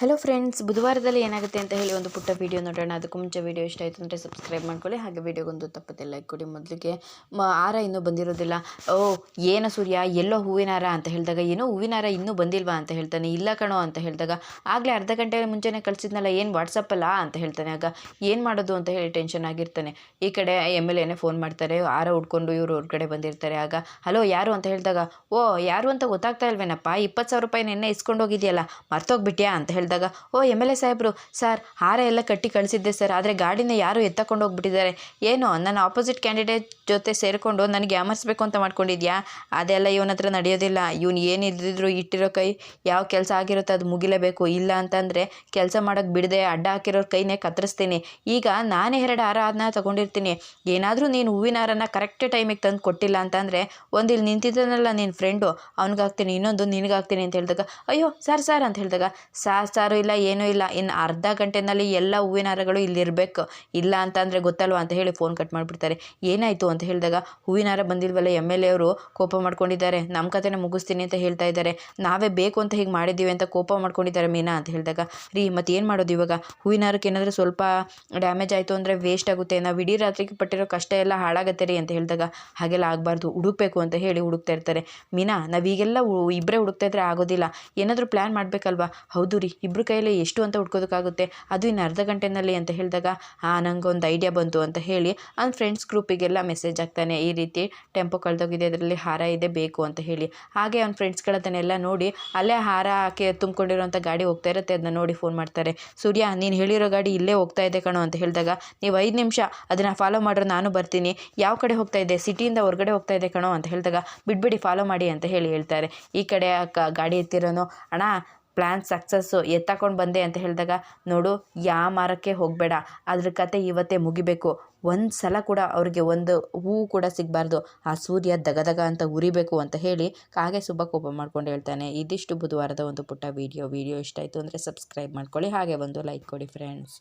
Hello friends ಬುಧವಾರದಲ್ಲಿ ಏನಾಗುತ್ತೆ ಅಂತ ಹೇಳಿ ಒಂದು ಪುಟ್ಟ ವೀಡಿಯೋ ನೋಡೋಣ. ಅದಕ್ಕೂ ಮುಂಚೆ ವೀಡಿಯೋ ಇಷ್ಟ ಆಯಿತು ಅಂದರೆ ಸಬ್ಸ್ಕ್ರೈಬ್ ಮಾಡ್ಕೊಳ್ಳಿ. ಹಾಗೆ ವೀಡಿಯೋಗೊಂದು ತಪ್ಪದೆ ಲೈಕ್ ಕೊಡಿ. ಮೊದಲಿಗೆ ಹಾರ ಇನ್ನೂ ಬಂದಿರೋದಿಲ್ಲ. ಓ, ಏನು ಸೂರ್ಯ? ಎಲ್ಲೋ ಹೂವಿನ ಹಾರ ಅಂತ ಹೇಳಿದಾಗ, ಏನೋ ಹೂವಿನ ಹಾರ ಇನ್ನೂ ಬಂದಿಲ್ವಾ ಅಂತ ಹೇಳ್ತಾನೆ. ಇಲ್ಲ ಕಣೋ ಅಂತ ಹೇಳಿದಾಗ, ಆಗಲೇ ಅರ್ಧ ಗಂಟೆ ಮುಂಚೆನೇ ಕಳಿಸಿದ್ನಲ್ಲ, ಏನು ವಾಟ್ಸಪ್ಪಲ್ಲ ಅಂತ ಹೇಳ್ತಾನೆ. ಆಗ ಏನು ಮಾಡೋದು ಅಂತ ಹೇಳಿ ಟೆನ್ಷನ್ ಆಗಿರ್ತಾನೆ. ಈ ಕಡೆ ಎಂ ಎಲ್ ಎನೇ ಫೋನ್ ಮಾಡ್ತಾರೆ ಹಾರ ಉಟ್ಕೊಂಡು ಇವರು ಹೊರಗಡೆ ಬಂದಿರ್ತಾರೆ. ಆಗ ಹಲೋ ಯಾರು? ಅಂತ ಹೇಳಿದಾಗ, ಓ, ಯಾರು ಅಂತ ಗೊತ್ತಾಗ್ತಾ ಇಲ್ವೇನಪ್ಪ? ಇಪ್ಪತ್ತು ಸಾವಿರ ರೂಪಾಯಿ ನೆನ್ನೆ ಇಸ್ಕೊಂಡು ಹೋಗಿದೆಯಲ್ಲ ಮರ್ತೋಗ್ಬಿಟ್ಯಾ? ಅಂತ ಹೇಳಿದಾಗ ಓ, ಎಂ ಎಲ್ ಎ ಸಾಹೇಬರು, ಸರ್, ಹಾರ ಎಲ್ಲ ಕಟ್ಟಿ ಕಳಿಸಿದ್ದೆ ಸರ್, ಆದರೆ ಗಾಡಿನ ಯಾರು ಎತ್ತಕೊಂಡು ಹೋಗ್ಬಿಟ್ಟಿದ್ದಾರೆ ಏನೋ, ನನ್ನ ಆಪೋಸಿಟ್ ಕ್ಯಾಂಡಿಡೇಟ್ ಜೊತೆ ಸೇರಿಕೊಂಡು ನನಗೆ ಯಾಮರ್ಸ್ಬೇಕು ಅಂತ ಮಾಡ್ಕೊಂಡಿದ್ಯಾ? ಅದೆಲ್ಲ ಇವನ ಹತ್ರ ನಡೆಯೋದಿಲ್ಲ. ಇವನು ಏನಿದ್ದಿದ್ರು ಇಟ್ಟಿರೋ ಕೈ ಯಾವ ಕೆಲಸ ಆಗಿರುತ್ತೆ ಅದು ಮುಗಿಲೇಬೇಕು. ಇಲ್ಲ ಅಂತಂದರೆ ಕೆಲಸ ಮಾಡೋಕ್ಕೆ ಬಿಡದೆ, ಅಡ್ಡ ಹಾಕಿರೋ ಕೈನೇ ಕತ್ತರಿಸ್ತೀನಿ. ಈಗ ನಾನೇ ಎರಡು ಹಾರ ಅದನ್ನ ತೊಗೊಂಡಿರ್ತೀನಿ. ಏನಾದರೂ ನೀನು ಹೂವಿನ ಹಾರನ ಕರೆಕ್ಟ್ ಟೈಮಿಗೆ ತಂದು ಕೊಟ್ಟಿಲ್ಲ ಅಂತಂದರೆ ಒಂದು ಇಲ್ಲಿ ನಿಂತಿದ್ದಾನಲ್ಲ ನಿನ್ನ ಫ್ರೆಂಡು ಅವ್ನಿಗಾಗ್ತೀನಿ, ಇನ್ನೊಂದು ನಿನಗಾಗ್ತೀನಿ ಅಂತ ಹೇಳಿದಾಗ, ಅಯ್ಯೋ, ಸರ್ ಸರ್ ಅಂತ ಹೇಳಿದಾಗ, ಸಾರ್ ಸಾರು ಇಲ್ಲ, ಏನೂ ಇಲ್ಲ. ಇನ್ನು ಅರ್ಧ ಗಂಟೆನಲ್ಲಿ ಎಲ್ಲ ಹೂವಿನ ಹಾರಗಳು ಇಲ್ಲಿರಬೇಕು. ಇಲ್ಲ ಅಂತಂದರೆ ಗೊತ್ತಲ್ವಾ ಅಂತ ಹೇಳಿ ಫೋನ್ ಕಟ್ ಮಾಡಿಬಿಡ್ತಾರೆ. ಏನಾಯಿತು ಅಂತ ಹೇಳಿದಾಗ, ಹೂವಿನ ಹಾರ ಬಂದಿಲ್ವಲ್ಲ ಎಂ ಎಲ್ ಎ ಅವರು ಕೋಪ ಮಾಡ್ಕೊಂಡಿದ್ದಾರೆ. ನಮ್ಮ ಕತೆನ ಮುಗಿಸ್ತೀನಿ ಅಂತ ಹೇಳ್ತಾ ಇದ್ದಾರೆ. ನಾವೇ ಬೇಕು ಅಂತ ಹೀಗೆ ಮಾಡಿದ್ದೀವಿ ಅಂತ ಕೋಪ ಮಾಡ್ಕೊಂಡಿದ್ದಾರೆ ಮೀನಾ ಅಂತ ಹೇಳಿದಾಗ, ರೀ ಮತ್ತೆ ಏನು ಮಾಡೋದು ಇವಾಗ? ಹೂವಿನ ಹಾರಕ್ಕೆ ಏನಾದರೂ ಸ್ವಲ್ಪ ಡ್ಯಾಮೇಜ್ ಆಯಿತು ಅಂದರೆ ವೇಸ್ಟ್ ಆಗುತ್ತೆ. ನಾವು ಇಡೀ ರಾತ್ರಿಗೆ ಪಟ್ಟಿರೋ ಕಷ್ಟ ಎಲ್ಲ ಹಾಳಾಗತ್ತೆ ರೀ ಅಂತ ಹೇಳಿದಾಗ, ಹಾಗೆಲ್ಲ ಆಗಬಾರ್ದು. ಹುಡುಕ್ಬೇಕು ಅಂತ ಹೇಳಿ ಹುಡುಕ್ತಾ ಇರ್ತಾರೆ. ಮೀನಾ, ನಾವೀಗೆಲ್ಲ ಇಬ್ಬರೇ ಹುಡುಕ್ತಾ ಇದ್ರೆ ಆಗೋದಿಲ್ಲ. ಏನಾದರೂ ಪ್ಲ್ಯಾನ್ ಮಾಡಬೇಕಲ್ವಾ? ಹೌದು ರೀ ಇಬ್ಬರ ಕೈಯಲ್ಲಿ ಎಷ್ಟು ಅಂತ ಹುಡ್ಕೋದಕ್ಕಾಗುತ್ತೆ? ಅದು ಇನ್ನು ಅರ್ಧ ಗಂಟೆನಲ್ಲಿ ಅಂತ ಹೇಳಿದಾಗ ಹಾಂ ನಂಗೆ ಒಂದು ಐಡಿಯಾ ಬಂತು ಅಂತ ಹೇಳಿ, ಅವ್ನ ಫ್ರೆಂಡ್ಸ್ ಗ್ರೂಪಿಗೆಲ್ಲ ಮೆಸೇಜ್ ಆಗ್ತಾನೆ ಈ ರೀತಿ ಟೆಂಪೋ ಕಳೆದೋಗಿದೆ ಅದರಲ್ಲಿ ಹಾರ ಇದೆ, ಬೇಕು ಅಂತ ಹೇಳಿ. ಹಾಗೆ ಅವ್ನ ಫ್ರೆಂಡ್ಸ್ಗಳದನ್ನೆಲ್ಲ ನೋಡಿ, ಅಲ್ಲೇ ಹಾರ ಹಾಕಿ ತುಂಬಿಕೊಂಡಿರೋಂಥ ಗಾಡಿ ಹೋಗ್ತಾ ಇರುತ್ತೆ ಅದನ್ನ ನೋಡಿ ಫೋನ್ ಮಾಡ್ತಾರೆ. ಸೂರ್ಯ, ನೀನು ಹೇಳಿರೋ ಗಾಡಿ ಇಲ್ಲೇ ಹೋಗ್ತಾ ಇದೆ ಕಣೋ ಅಂತ ಹೇಳಿದಾಗ, ನೀವು ಐದು ನಿಮಿಷ ಅದನ್ನು ಫಾಲೋ ಮಾಡ್ರೆ ನಾನು ಬರ್ತೀನಿ. ಯಾವ ಕಡೆ ಹೋಗ್ತಾ ಇದೆ? ಸಿಟಿಯಿಂದ ಹೊರಗಡೆ ಹೋಗ್ತಾ ಇದೆ ಕಣೋ ಅಂತ ಹೇಳಿದಾಗ, ಬಿಡ್ಬಿಡಿ ಫಾಲೋ ಮಾಡಿ ಅಂತ ಹೇಳಿ ಹೇಳ್ತಾರೆ. ಈ ಕಡೆ ಗಾಡಿ ಎತ್ತಿರೋನು, ಅಣ್ಣ ಪ್ಲ್ಯಾನ್ ಸಕ್ಸಸ್ಸು ಎತ್ತಾಕೊಂಡು ಬಂದೆ ಅಂತ ಹೇಳಿದಾಗ, ನೋಡು, ಯಾ ಮಾರಕ್ಕೆ ಹೋಗಬೇಡ. ಅದ್ರ ಕತೆ ಇವತ್ತೇ ಮುಗಿಬೇಕು. ಒಂದು ಸಲ ಕೂಡ ಅವ್ರಿಗೆ ಒಂದು ಹೂವು ಕೂಡ ಸಿಗಬಾರ್ದು. ಆ ಸೂರ್ಯ ದಗದಗ ಅಂತ ಉರಿಬೇಕು ಅಂತ ಹೇಳಿ ಕಾಗೆ ಸುಬ್ಬ ಕೋಪ ಮಾಡ್ಕೊಂಡು ಹೇಳ್ತಾನೆ. ಇದಿಷ್ಟು ಬುಧವಾರದ ಒಂದು ಪುಟ್ಟ ವೀಡಿಯೋ ವೀಡಿಯೋ ಇಷ್ಟ ಆಯಿತು ಅಂದರೆ ಸಬ್ಸ್ಕ್ರೈಬ್ ಮಾಡ್ಕೊಳ್ಳಿ. ಹಾಗೆ ಒಂದು ಲೈಕ್ ಕೊಡಿ ಫ್ರೆಂಡ್ಸ್